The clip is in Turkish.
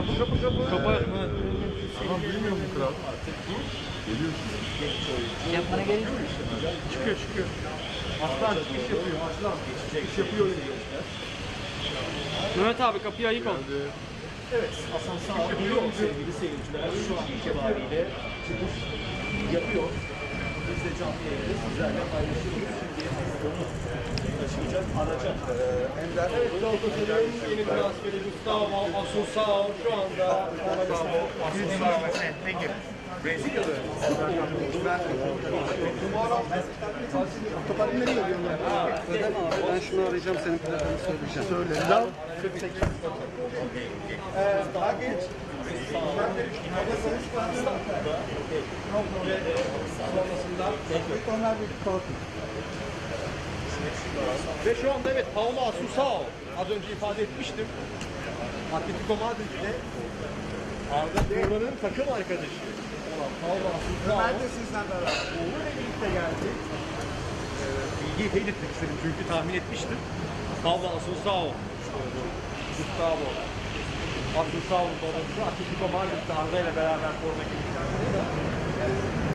Kapı kapı kapı. Kapı. Tamam duymuyor mu kral? Geliyor şimdi. Yapmana gerek yok. Çıkıyor çıkıyor. Aslan çıkış yapıyor. Aslan. Çıkış yapıyor. Mehmet abi kapıyı ayık ol. Evet, asansör alıyor sevgili seyirciler. Şu an itibariyle çıkış yapıyor. Biz de canlı yayında sizlerle paylaşıyoruz. Şimdi onu taşıyacak, araca. Ee, Ender. Evet Galatasaray'ın yeni transferi Gustavo Assunção şu anda Gustavo Assunção. Brezilya'da Ben şunu arayacağım senin plakını söyleyeceğim. Söyle. Lan. daha genç. Ve şu anda evet Paulo Assunção az önce ifade etmiştim. Atletico Madrid'de Arda Turan'ın takım arkadaşı olan Paulo Assunção. Ömer de sizden beraber. Oğluyla birlikte geldi. Ee, bilgiyi teyit etmek istedim çünkü tahmin etmiştim. Paulo Assunção, Gustavo Assunção'nun babası Atletico Madrid'de Arda ile beraber forma giymişlerdi.